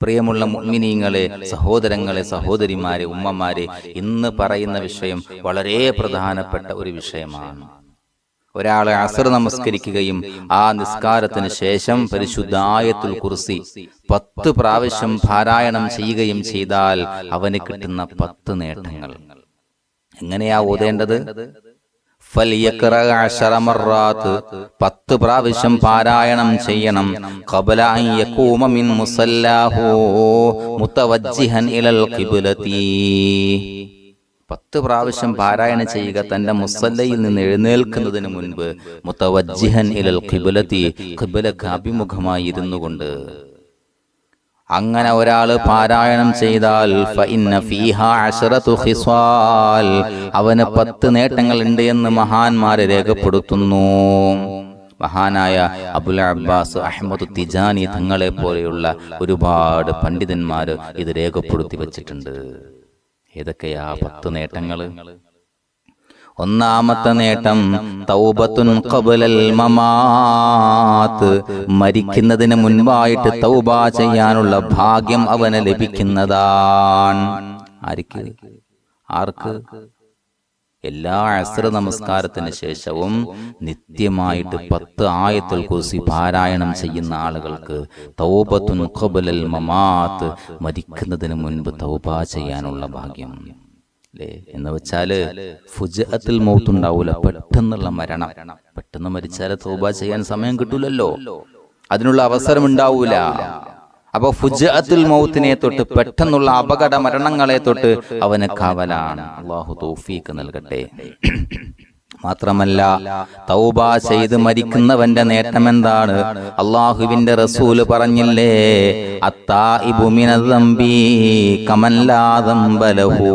പ്രിയമുള്ള മുഅ്മിനീങ്ങളെ സഹോദരങ്ങളെ സഹോദരിമാരെ ഉമ്മമാരെ ഇന്ന് പറയുന്ന വിഷയം വളരെ പ്രധാനപ്പെട്ട ഒരു വിഷയമാണ്. ഒരാളെ അസർ നമസ്കരിക്കുകയും ആ നിസ്കാരത്തിന് ശേഷം പരിശുദ്ധ ആയത്തുൽ കുർസി പത്ത് പ്രാവശ്യം പാരായണം ചെയ്യുകയും ചെയ്താൽ അവന് കിട്ടുന്ന പത്ത് നേട്ടങ്ങൾ. എങ്ങനെയാ ഓതേണ്ടത്? മർറാത്ത് പത്ത് പ്രാവശ്യം പാരായണം ചെയ്യണം. ഖബല അൻ യഖൂമ മിൻ മുസല്ലാഹു. മുതവജ്ജിഹൻ ഇലൽ ഖിബ്ലതി പത്ത് പ്രാവശ്യം പാരായണം ചെയ്യുക തന്റെ മുസല്ലയിൽ നിന്ന് എഴുന്നേൽക്കുന്നതിന് മുൻപ് മുതവജ്ജിഹൻ ഇലൽ കിബുലത്തി കിബുലക്ക് അഭിമുഖമായിരുന്നു കൊണ്ട് അങ്ങനെ ഒരാൾ പാരായണം ചെയ്താൽ അവന് പത്ത് നേട്ടങ്ങൾ ഉണ്ട് എന്ന് മഹാന്മാരെ രേഖപ്പെടുത്തുന്നു. മഹാനായ അബുൽ അബ്ബാസ് അഹമ്മദ് തിജാനി തങ്ങളെ പോലെയുള്ള ഒരുപാട് പണ്ഡിതന്മാർ ഇത് രേഖപ്പെടുത്തി വച്ചിട്ടുണ്ട്. ഏതൊക്കെയാ പത്ത് നേട്ടങ്ങൾ? ഒന്നാമത്തെ നേട്ടം തൗബത്തുൻ ഖബലൽ മമാത്ത്. മരിക്കുന്നതിന് മുൻപായിട്ട് തൗബ ചെയ്യാനുള്ള ഭാഗ്യം അവന് ലഭിക്കുന്നതാണ്. ആർക്ക്? ആർക്ക്? എല്ലാ അസർ നമസ്കാരത്തിന് ശേഷവും നിത്യമായിട്ട് പത്ത് ആയത്തുൽ കുറിസി പാരായണം ചെയ്യുന്ന ആളുകൾക്ക് തൗബത്തുൻ ഖബലൽ മമാത്ത് മരിക്കുന്നതിന് മുൻപ് തൗബ ചെയ്യാനുള്ള ഭാഗ്യം. എന്ന് വെച്ചാൽ ഫുജഅത്തിൽ മൗത്തുണ്ടാവൂല. പെട്ടെന്നുള്ള മരണം. പെട്ടെന്ന് മരിച്ചാൽ തോബ ചെയ്യാൻ സമയം കിട്ടൂലല്ലോ. അതിനുള്ള അവസരം ഉണ്ടാവൂല അപ്പൊ ഫുജഅത്തുൽ മൗത്തിനെ തൊട്ട് പെട്ടെന്നുള്ള അപകട മരണങ്ങളെ തൊട്ട് അവന് കാവലാണ്. അള്ളാഹു തോഫീക്ക് നൽകട്ടെ. മാത്രമല്ല തൗബ ചെയ്ത് മരിക്കുന്നവന്റെ നേട്ടം എന്താണ്? അള്ളാഹുവിന്റെ റസൂൽ പറഞ്ഞില്ലേ അത്താ മിനദ്ദംബി കമല്ലാതമ്പലഹൂ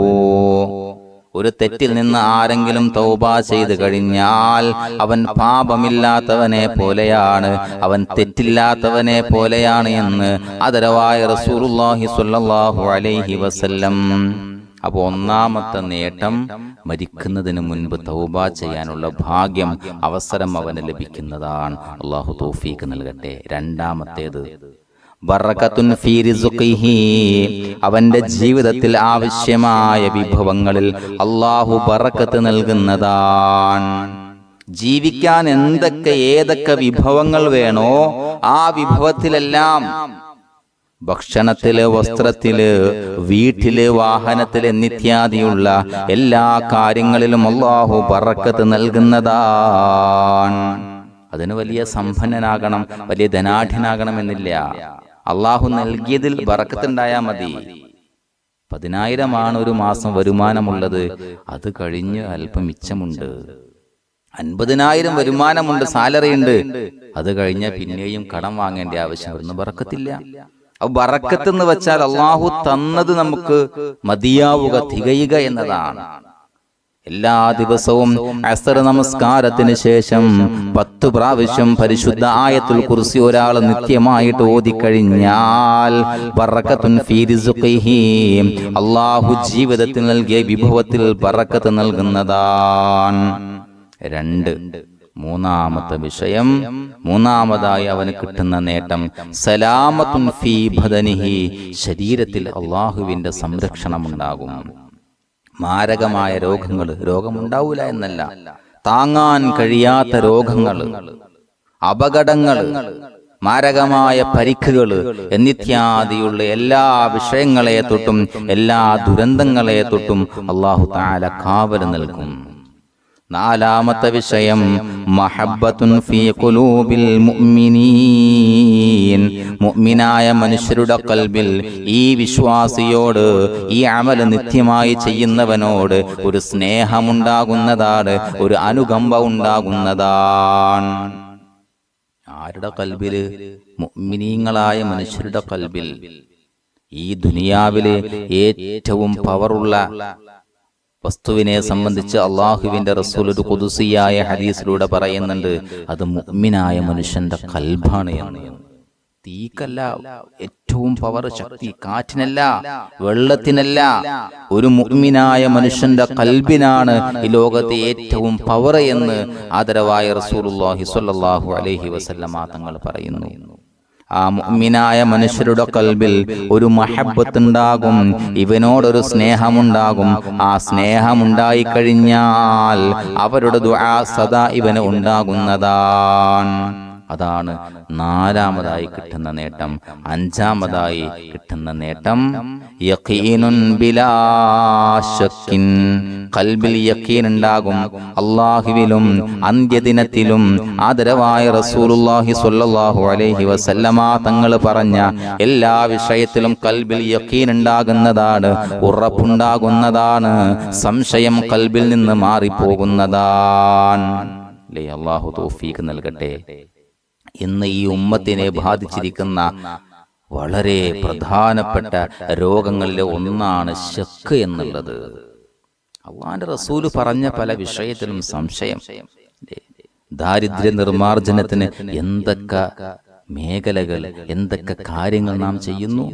ഒരു തെറ്റിൽ നിന്ന് ആരെങ്കിലും തൗബ ചെയ്ത് കഴിഞ്ഞാൽ അവൻ പാപമില്ലാത്തവനെ പോലെയാണ്. അവൻ തെറ്റില്ലാത്തവനെ പോലെയാണ് എന്ന് അതരവായ റസൂലുള്ളാഹി സ്വല്ലല്ലാഹു അലൈഹി വസല്ലം. അപ്പോൾ ഒന്നാമത്തെ നേട്ടം മരിക്കുന്നതിന് മുൻപ് തൗബ ചെയ്യാനുള്ള ഭാഗ്യം അവസരം അവന് ലഭിക്കുന്നതാണ്. അള്ളാഹു തോഫീക്ക് നൽകട്ടെ. രണ്ടാമത്തേത് ഫീ റിസ്ഖിഹി. അവന്റെ ജീവിതത്തിൽ ആവശ്യമായ വിഭവങ്ങളിൽ അള്ളാഹു ബറക്കത്ത് നൽകുന്നതാണ്. ജീവിക്കാൻ എന്തൊക്കെ ഏതൊക്കെ വിഭവങ്ങൾ വേണോ ആ വിഭവത്തിലെല്ലാം ഭക്ഷണത്തിൽ വസ്ത്രത്തിൽ വീട്ടിൽ വാഹനത്തിൽ നിത്യാദിയുള്ള എല്ലാ കാര്യങ്ങളിലും അള്ളാഹു പറക്കത്ത് നൽകുന്നതാണ്. അതിന് വലിയ സമ്പന്നനാകണം വലിയ ധനാഠ്യനാകണം എന്നില്ല അള്ളാഹു നൽകിയതിൽ ബറക്കത്തുണ്ടായാൽ മതി. പതിനായിരമാണ് ഒരു മാസം വരുമാനമുള്ളത്. അത് കഴിഞ്ഞ് അല്പം മിച്ചമുണ്ട്. അൻപതിനായിരം വരുമാനമുണ്ട് സാലറി ഉണ്ട്. അത് കഴിഞ്ഞ പിന്നെയും കടം വാങ്ങേണ്ട ആവശ്യം വരുന്നു ബറക്കത്തില്ല. അപ്പൊ ബറക്കത്ത് എന്ന് വെച്ചാൽ അള്ളാഹു തന്നത് നമുക്ക് മതിയാവുക തികയുക എന്നതാണ്. എല്ലാ ദിവസവും അസർ നമസ്കാരത്തിന് ശേഷം പത്ത് പ്രാവശ്യം പരിശുദ്ധ ആയത്തുൽ കുറിച്ച് ഒരാൾ നിത്യമായിട്ട് ഓതിക്കഴിഞ്ഞാൽ അള്ളാഹു ജീവിതത്തിൽ നൽകിയ വിഭവത്തിൽ പറക്കത്ത് നൽകുന്നതാണ് രണ്ട്. മൂന്നാമത്തെ വിഷയം. മൂന്നാമതായി അവന് കിട്ടുന്ന നേട്ടം സലാമത്തുൻ ഫീ ബദനിഹി. ശരീരത്തിൽ അള്ളാഹുവിന്റെ സംരക്ഷണം ഉണ്ടാകും. മാരകമായ രോഗങ്ങൾ രോഗമുണ്ടാവൂല എന്നല്ല. താങ്ങാൻ കഴിയാത്ത രോഗങ്ങൾ അപകടങ്ങൾ മാരകമായ പരിക്കുകൾ എന്നിത്യാദിയുള്ള എല്ലാ വിഷയങ്ങളെ തൊട്ടും എല്ലാ ദുരന്തങ്ങളെ തൊട്ടും അള്ളാഹു താല കാവൽ നൽകും. നാലാമത്തെ വിഷയം മഹബത്തുൻ ഫീ ഖുലൂബിൽ മുഅ്മിനീൻ. മുഅ്മിനായ മനുഷ്യരുടെ കൽബിൽ ഈ വിശ്വാസിയോട് ഈ അമൽ നിത്യമായി ചെയ്യുന്നവനോട് ഒരു സ്നേഹമുണ്ടാകുന്നതാണ് ഒരു അനുകമ്പ ഉണ്ടാകുന്നതാണ്. ആരുടെ കൽബിൽ മുഅ്മിനീങ്ങളായ മനുഷ്യരുടെ കൽബിൽ. ഈ ദുനിയാവിലെ ഏറ്റവും പവറുള്ള വസ്തുവിനെ സംബന്ധിച്ച് അള്ളാഹുവിന്റെ റസൂൽ ഒരു കുതുസിയായ ഹദീസിലൂടെ പറയുന്നുണ്ട്. അത് മുഗ്മിനായ മനുഷ്യന്റെ കൽബാണ് എന്ന്. തീക്കല്ല ഏറ്റവും പവർ ശക്തി കാറ്റിനല്ല വെള്ളത്തിനല്ല. ഒരു മുഗ്മിനായ മനുഷ്യന്റെ കൽബിനാണ് ഈ ലോകത്തെ ഏറ്റവും പവർ എന്ന് ആദരവായ റസൂലുള്ളാഹി സ്വല്ലല്ലാഹു അലൈഹി വസല്ലമ തങ്ങൾ പറയുന്നു. ആ മുഅ്മിനായ മനുഷ്യരുടെ കൽബിൽ ഒരു മഹബത്ത് ഉണ്ടാകും ഇവനോടൊരു സ്നേഹമുണ്ടാകും. ആ സ്നേഹമുണ്ടായി കഴിഞ്ഞാൽ അവരുടെ ദുആ സദാ ഇവന് ഉണ്ടാകുന്നതാണ്. അതാണ് നാലാമതായി കിട്ടുന്ന നേട്ടം. അഞ്ചാമതായി കിട്ടുന്ന നേട്ടം യഖീനുൻ ബിലാ ശക്കിൻ. കൽബിൽ യക്കീൻ ഉണ്ടാകും. അള്ളാഹുവിലും അന്ത്യദിനത്തിലും ആദരവായ റസൂലുല്ലാഹി സ്വല്ലല്ലാഹു അലൈഹി വസല്ലമ തങ്ങൾ പറഞ്ഞ എല്ലാ വിഷയത്തിലും കൽബിൽ യഖീൻ ഉണ്ടാകുന്നതാണ് ഉറപ്പുണ്ടാകുന്നതാണ് സംശയം കൽബിൽ നിന്ന് മാറിപ്പോകുന്നതാണ്. അല്ലേ? അള്ളാഹു തൗഫീഖ് നൽകട്ടെ. ഇന്ന് ഈ ഉമ്മത്തിനെ ബാധിച്ചിരിക്കുന്ന വളരെ പ്രധാനപ്പെട്ട രോഗങ്ങളിലെ ഒന്നാണ് ശക്ക് എന്നുള്ളത്. അള്ളാന്റെ റസൂൽ പറഞ്ഞ പല വിഷയത്തിലും സംശയം. ദാരിദ്ര്യ നിർമാർജനത്തിന് എന്തൊക്കെ മേഖലകൾ എന്തൊക്കെ കാര്യങ്ങൾ നാം ചെയ്യുന്നു?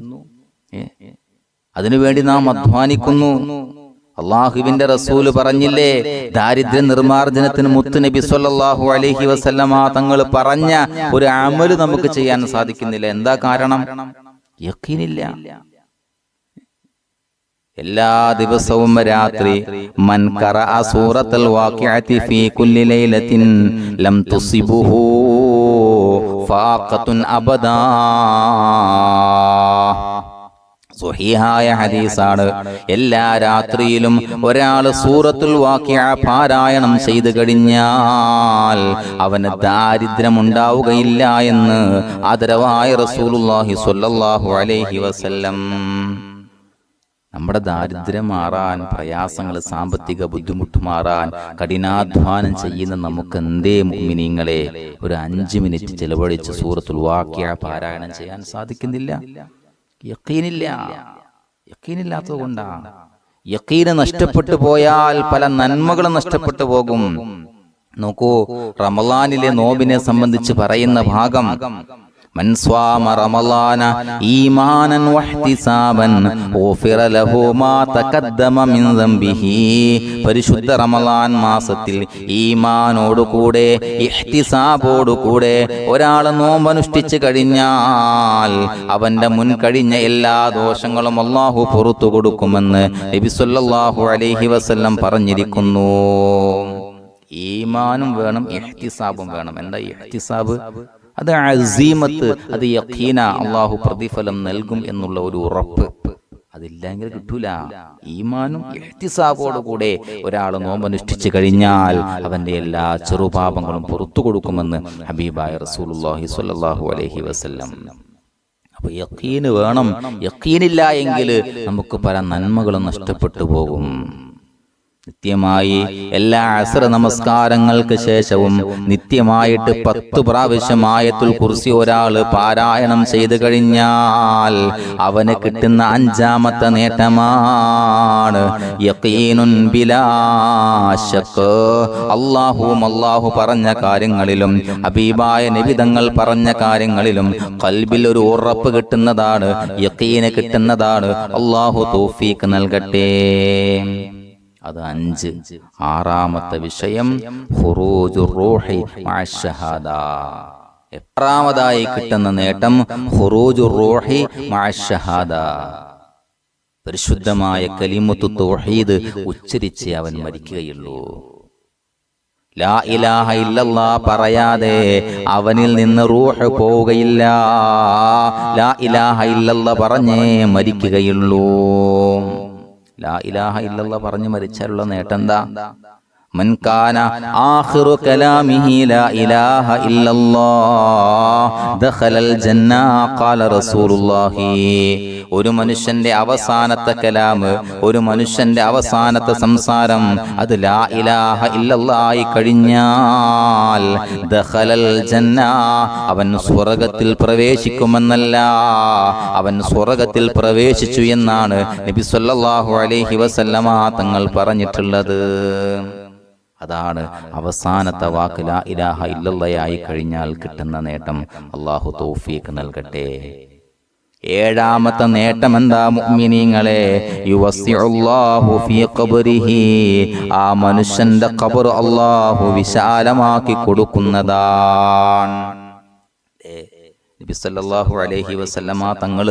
അതിനുവേണ്ടി നാം അധ്വാനിക്കുന്നു. അള്ളാഹുവിന്റെ റസൂൽ പറഞ്ഞില്ലേ ദാരിദ്ര്യ നിർമാർജനത്തിന് മുത്ത് നബി അലഹി അലൈഹി വസല്ലമ തങ്ങൾ പറഞ്ഞ ഒരു അമൽ നമുക്ക് ചെയ്യാൻ സാധിക്കുന്നില്ല. എന്താ കാരണം? യക്കീനില്ല. എല്ലാ ദിവസവും രാത്രി മൻ ഖറഅ സൂറത്തുൽ വാഖിഅതി ഫീ കുല്ലി ലം തുസിബുഹു ഫാഖത്തുൻ അബദാ. സുഹീഹായ ഹദീസാണ്. എല്ലാ രാത്രിയിലും ഒരാൾ സൂറത്തുൽ വാക്യ പാരായണം ചെയ്തു കഴിഞ്ഞാൽ അവന് ദാരിദ്ര്യം ഉണ്ടാവുകയില്ല എന്ന് ആദരവായ റസൂലുള്ളാഹി സ്വല്ലല്ലാഹു അലൈഹി വസല്ലം നമ്മുടെ ദാരിദ്ര്യം മാറാൻ പ്രയാസങ്ങൾ സാമ്പത്തിക ബുദ്ധിമുട്ട് മാറാൻ കഠിനാധ്വാനം ചെയ്യുന്ന നമുക്ക് എന്തേ മുഅ്മിനീങ്ങളെ ഒരു അഞ്ച് മിനിറ്റ് ചെലവഴിച്ച് സൂറത്തുൽ വാക്യ പാരായണം ചെയ്യാൻ സാധിക്കുന്നില്ല. യക്കീനില്ല. യക്കീനില്ലാത്തത് കൊണ്ടാ. യക്കീന് നഷ്ടപ്പെട്ടു പോയാൽ പല നന്മകളും നഷ്ടപ്പെട്ടു പോകും. നോക്കൂ റമലാനിലെ നോബിനെ സംബന്ധിച്ച് പറയുന്ന ഭാഗം മൻസ്വാമ റമലാന ഈമാനൻ വഹ്തിസാബൻ ഗുഫിറ ലഹു മാ തഖദ്ദമ മിൻ ദംബിഹി പരിശുദ്ധ റമലാൻ മാസത്തിൽ ഈമാനോട് കൂടെ ഇഹ്തിസാബോട് കൂടെ ഒരാൾ നോമ്പനുഷ്ഠിച്ചു കഴിഞ്ഞാൽ അവന്റെ മുൻ കഴിഞ്ഞ എല്ലാ ദോഷങ്ങളും അള്ളാഹു പുറത്തു കൊടുക്കുമെന്ന് നബി സല്ലല്ലാഹു അലൈഹി വസല്ലം പറഞ്ഞിരിക്കുന്നു. ഈമാനും വേണം ഇഹ്തിസാബും വേണം. എന്താ ഇഹ്തിസാബ്? അത് അസീമത്ത് അത് യഖീന അള്ളാഹു പ്രതിഫലം നൽകും എന്നുള്ള ഒരു ഉറപ്പ്. അതില്ലെങ്കിൽ കിട്ടൂല. ഈമാനും ഇഹ്തിസാബോടുകൂടെ ഒരാൾ നോമ്പനുഷ്ഠിച്ചു കഴിഞ്ഞാൽ അവന്റെ എല്ലാ ചെറുപാപങ്ങളും പുറത്തു കൊടുക്കുമെന്ന് ഹബീബായ റസൂലുള്ളാഹി സ്വല്ലല്ലാഹു അലൈഹി വസല്ലം. അപ്പൊ യക്കീന് വേണം. യക്കീനില്ല എങ്കിൽ നമുക്ക് പല നന്മകളും നഷ്ടപ്പെട്ടു പോകും. നിത്യമായി എല്ലാ അസർ നമസ്കാരങ്ങൾക്ക് ശേഷവും നിത്യമായിട്ട് പത്ത് പ്രാവശ്യം ആയത്തുൽ കുർസി ഒരാൾ പാരായണം ചെയ്തു കഴിഞ്ഞാൽ അവന് കിട്ടുന്ന അഞ്ചാമത്തെ നേട്ടമാണ്. അള്ളാഹുവും അള്ളാഹു പറഞ്ഞ കാര്യങ്ങളിലും ഹബീബായ നിബിതങ്ങൾ പറഞ്ഞ കാര്യങ്ങളിലും കൽബിൽ ഒരു ഉറപ്പ് കിട്ടുന്നതാണ് യക്കീന് കിട്ടുന്നതാണ്. അള്ളാഹു തോഫീക്ക് നൽകട്ടെ. അത് അഞ്ച്. ആറാമത്തെ വിഷയം എത്രാമതായി കിട്ടുന്ന നേട്ടം റൂഹി പരിശുദ്ധമായ കലിമത്തു തോഹീദ് ഉച്ചരിച്ച് അവൻ മരിക്കുകയുള്ളൂ. ലാ ഇലാഹ ഇല്ലല്ലാ പറയാതെ അവനിൽ നിന്ന് റൂഹ് പോവുകയില്ല. ലാ ഇലാഹ ഇല്ലല്ല പറഞ്ഞേ മരിക്കുകയുള്ളൂ. ലാ ഇലാഹ ഇല്ലല്ലാ പറഞ്ഞു മരിച്ചാലുള്ള നേട്ടം എന്താ? من كان آخر كلامه لا إله إلا الله دخل الجنة قال رسول الله ഒരു മനുഷ്യന്റെ അവസാനത്തെ കലാമ് ഒരു മനുഷ്യന്റെ അവസാനത്തെ സംസാരം അത് ലാ ഇലാഹ ഇല്ലല്ലാഹി കഴിഞ്ഞാൽ ദഖലൽ ജന്ന അവൻ സ്വർഗത്തിൽ പ്രവേശിക്കുമെന്നല്ല അവൻ സ്വർഗത്തിൽ പ്രവേശിച്ചു എന്നാണ് നബി സല്ലല്ലാഹു അലൈഹി വസല്ലമ തങ്ങൾ പറഞ്ഞിട്ടുള്ളത് അതാണ് അവസാനത്തെ വാക്ക് ലാ ഇലാഹ ഇല്ലല്ലയായി കഴിഞ്ഞാൽ കിട്ടുന്ന നേട്ടം അള്ളാഹു തൗഫീഖ് നൽകട്ടെ. ഏഴാമത്തെ നേട്ടം എന്താ മുഅ്മിനീങ്ങളെ യുവസ്സിഉല്ലാഹു ഫീ ഖബ്രിഹി. ആ മനുഷ്യന്റെ ഖബർ അള്ളാഹു വിശാലമാക്കി കൊടുക്കുന്നതാണ്. ഏ, നബി സല്ലല്ലാഹു അലൈഹി വസല്ലമ തങ്ങൾ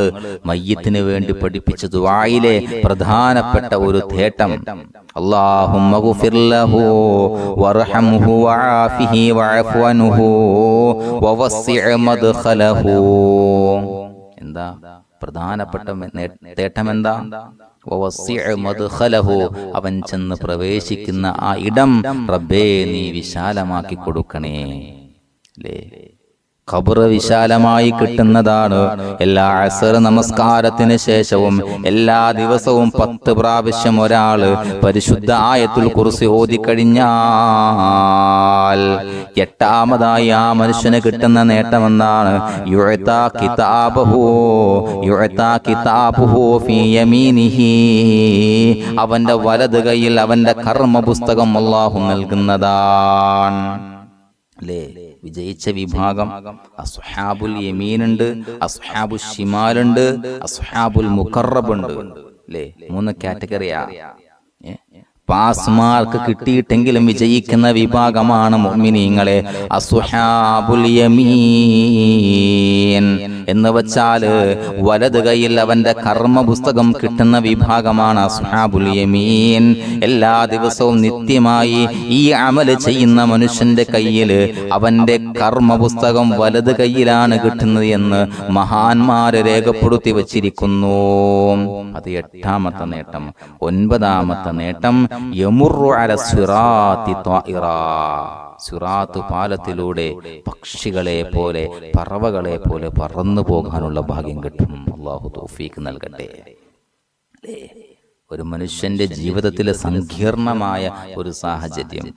മയ്യത്തിന് വേണ്ടി പഠിപ്പിച്ച ദുആയിലെ പ്രധാനപ്പെട്ട ഒരു തേട്ടം. എന്താ? പ്രധാനപ്പെട്ട തേട്ടം എന്താ അവൻ ചെന്ന് പ്രവേശിക്കുന്ന ആ ഇടം റബ്ബേ നീ വിശാലമാക്കി കൊടുക്കണേ. അല്ലേ ഖബറ് വിശാലമായി കിട്ടുന്നതാണ്. എല്ലാ അസർ നമസ്കാരത്തിന് ശേഷവും എല്ലാ ദിവസവും പത്ത് പ്രാവശ്യം ഒരാൾ പരിശുദ്ധ ആയത്തുൽ കുറിച്ച് ഓതിക്കഴിഞ്ഞാൽ എട്ടാമതായി ആ മനുഷ്യന് കിട്ടുന്ന നേട്ടമെന്നാണ് അവന്റെ വലത് കൈയിൽ അവന്റെ കർമ്മ പുസ്തകം അള്ളാഹു നൽകുന്നതാണ്. അല്ലേ വിജയിച്ച വിഭാഗം അസ്ഹാബുൽ യമീനുണ്ട് അസ്ഹാബുൽ ഷിമാലുണ്ട് അസ്ഹാബുൽ മുഖറബുണ്ട്. അല്ലേ മൂന്ന് കാറ്റഗറിയാ. പാസ് മാർക്ക് കിട്ടിയിട്ടെങ്കിലും വിജയിക്കുന്ന വിഭാഗമാണ് മുഅ്മിനീങ്ങളെ. അസ്ഹാബുൽ യമീൻ. എന്ന് വെച്ചാൽ വലത് കൈയിൽ അവന്റെ കർമ്മ പുസ്തകം കിട്ടുന്ന വിഭാഗമാണ് യമീൻ. എല്ലാ ദിവസവും നിത്യമായി ഈ അമൽ ചെയ്യുന്ന മനുഷ്യന്റെ കയ്യിൽ അവന്റെ കർമ്മ പുസ്തകം വലത് കൈയിലാണ് കിട്ടുന്നത് എന്ന് മഹാന്മാര് രേഖപ്പെടുത്തി വച്ചിരിക്കുന്നു. അത് എട്ടാമത്തെ നേട്ടം. ഒൻപതാമത്തെ നേട്ടം. യമുറു അല സിറാത്തി പാലത്തിലൂടെ പക്ഷികളെ പോലെ പറവകളെ പോലെ പറന്നു പോകാനുള്ള ഭാഗ്യം കിട്ടും. അള്ളാഹു തോഫീക്ക് നൽകട്ടെ. ഒരു മനുഷ്യന്റെ ജീവിതത്തിലെ സങ്കീർണമായ ഒരു സാഹചര്യം.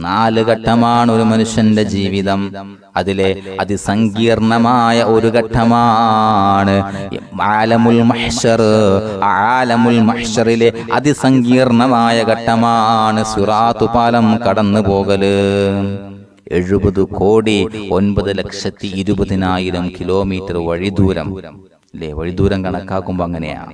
നാല് ഘട്ടമാണ് ഒരു മനുഷ്യന്റെ ജീവിതം. അതിലെ അതിസങ്കീർണമായ ഒരു ഘട്ടമാണ് ആലമുൽ മഹ്ഷർ. ആലമുൽ മഹ്ഷറിലെ അതിസങ്കീർണമായ ഘട്ടമാണ് സുറാത്തു പാലം കടന്നു പോകൽ. എഴുപത് കോടി ഒൻപത് ലക്ഷത്തി ഇരുപതിനായിരം കിലോമീറ്റർ വഴിദൂരം. അല്ലേ വഴിദൂരം കണക്കാക്കുമ്പോ അങ്ങനെയാണ്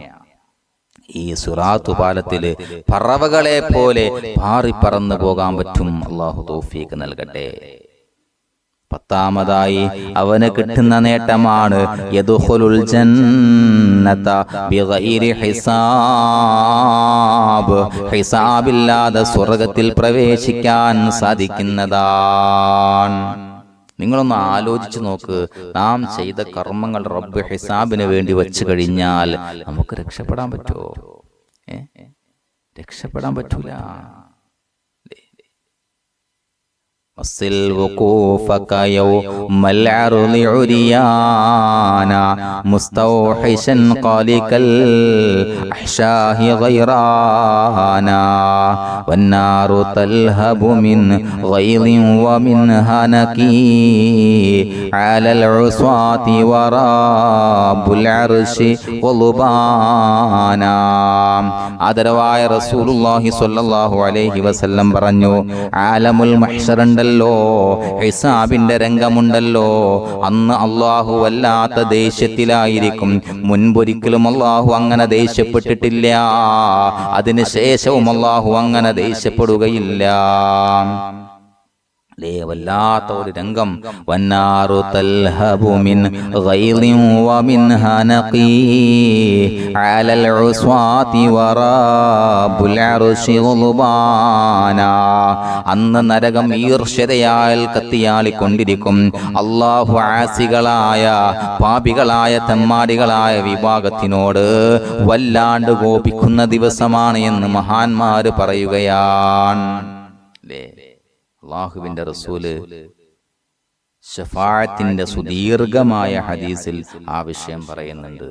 ഈ സുറാത്തു പാലത്തിൽ പറവകളെ പോലെ പാറിപ്പറന്നു പോകാൻ പറ്റും. അള്ളാഹു തോഫീക്ക് നൽകട്ടെ. പത്താമതായി അവന് കിട്ടുന്ന നേട്ടമാണ് ഹിസാബില്ലാതെ സ്വർഗത്തിൽ പ്രവേശിക്കാൻ സാധിക്കുന്നതാണ്. നിങ്ങളൊന്ന് ആലോചിച്ച് നോക്ക് നാം ചെയ്ത കർമ്മങ്ങൾ റബ്ബ് ഹിസാബിന് വേണ്ടി വെച്ച് കഴിഞ്ഞാൽ നമുക്ക് രക്ഷപ്പെടാൻ പറ്റുമോ ഏ രക്ഷപ്പെടാൻ പറ്റൂല وصل وقوفك يوم العرض عريانا مستوحشا قالك الأحشاه غيرانا والنار تلهب من غيظ ومن هنكي على العصاة وراب العرش غضبانا ആദരവായ റസൂലുള്ളാഹി സ്വല്ലല്ലാഹു അലൈഹി വസല്ലം പറഞ്ഞു ആലമുൽ മഹ്ഷറുണ്ടല്ലോ ഹിസാബിന്റെ രംഗമുണ്ടല്ലോ അന്ന് അള്ളാഹു വല്ലാത്ത ദേഷ്യത്തിലായിരിക്കും. മുൻപൊരിക്കലും അള്ളാഹു അങ്ങനെ ദേഷ്യപ്പെട്ടിട്ടില്ല. അതിനുശേഷവും അള്ളാഹു അങ്ങനെ ദേഷ്യപ്പെടുകയില്ല. ലേ വല്ലാത്ത ഒരു രംഗം. വന്നാറു തൽഹബു മിൻ ഗൈലിൻ വമിൻ ഹനഖി അലൽ ഉസ്വാതി വറാബുൽ അർശി ഗുൽബാന അന്ന് നരകം ഈർഷ്യതയാൽ കത്തിയാളിക്കൊണ്ടിരിക്കും. അള്ളാഹു ആസികളായ പാപികളായ തെമ്മാടികളായ വിഭാഗത്തിനോട് വല്ലാണ്ട് കോപിക്കുന്ന ദിവസമാണ് എന്ന് മഹാന്മാര് പറയുകയാണ്. ലേ അള്ളാഹുവിന്റെ റസൂൽ ഷഫാഴത്തിന്റെ സുദീർഘമായ ഹദീസിൽ ആ വിഷയം പറയുന്നുണ്ട്.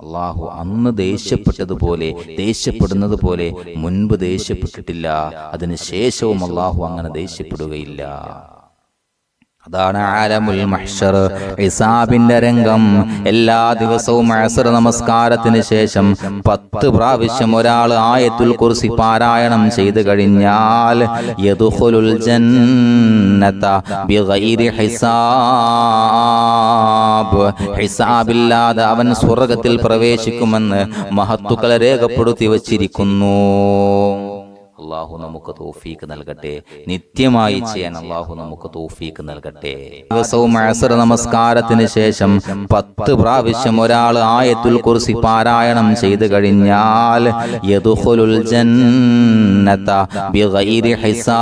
അള്ളാഹു അന്ന് ദേഷ്യപ്പെട്ടതുപോലെ ദേഷ്യപ്പെടുന്നത് പോലെ മുൻപ് ദേഷ്യപ്പെട്ടിട്ടില്ല. അതിനുശേഷവും അള്ളാഹു അങ്ങനെ ദേഷ്യപ്പെടുകയില്ല. അതാണ് ആലമുൽ മഹ്ഷർ. ഇസാബിന്റെ രംഗം. എല്ലാ ദിവസവും അസർ നമസ്കാരത്തിന് ശേഷം പത്ത് പ്രാവശ്യം ഒരാൾ ആയത്തുൽ കുർസി പാരായണം ചെയ്തു കഴിഞ്ഞാൽ യദുഖുലുൽ ജന്നത ബിഗൈരി ഹിസാബ്. ഹിസാബില്ലാതെ അവൻ സ്വർഗത്തിൽ പ്രവേശിക്കുമെന്ന് മഹത്തുക്കളെ രേഖപ്പെടുത്തി വച്ചിരിക്കുന്നു. അള്ളാഹു നമുക്ക് തോഫീക്ക് നൽകട്ടെ. നിത്യമായി ചെയ്യാൻ അള്ളാഹു നമുക്ക് തോഫീക്ക് നൽകട്ടെ. ദിവസവും അസർ നമസ്കാരത്തിന് ശേഷം പത്ത് പ്രാവശ്യം ഒരാൾ ആയത്തുൽ കുർസി പാരായണം ചെയ്തു കഴിഞ്ഞാൽ ജന്നത ബിഗൈരി ഹിസാബ്.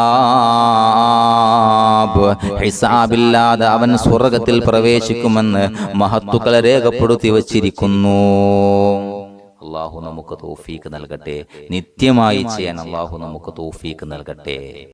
ഹിസാബില്ലാതെ അവൻ സ്വർഗത്തിൽ പ്രവേശിക്കുമെന്ന് മഹത്തുക്കളെ രേഖപ്പെടുത്തി വച്ചിരിക്കുന്നു. അള്ളാഹു നമുക്ക് തോഫീക്ക് നൽകട്ടെ. നിത്യമായി ചെയ്യാൻ അള്ളാഹു നമുക്ക് തോഫീക്ക് നൽകട്ടെ.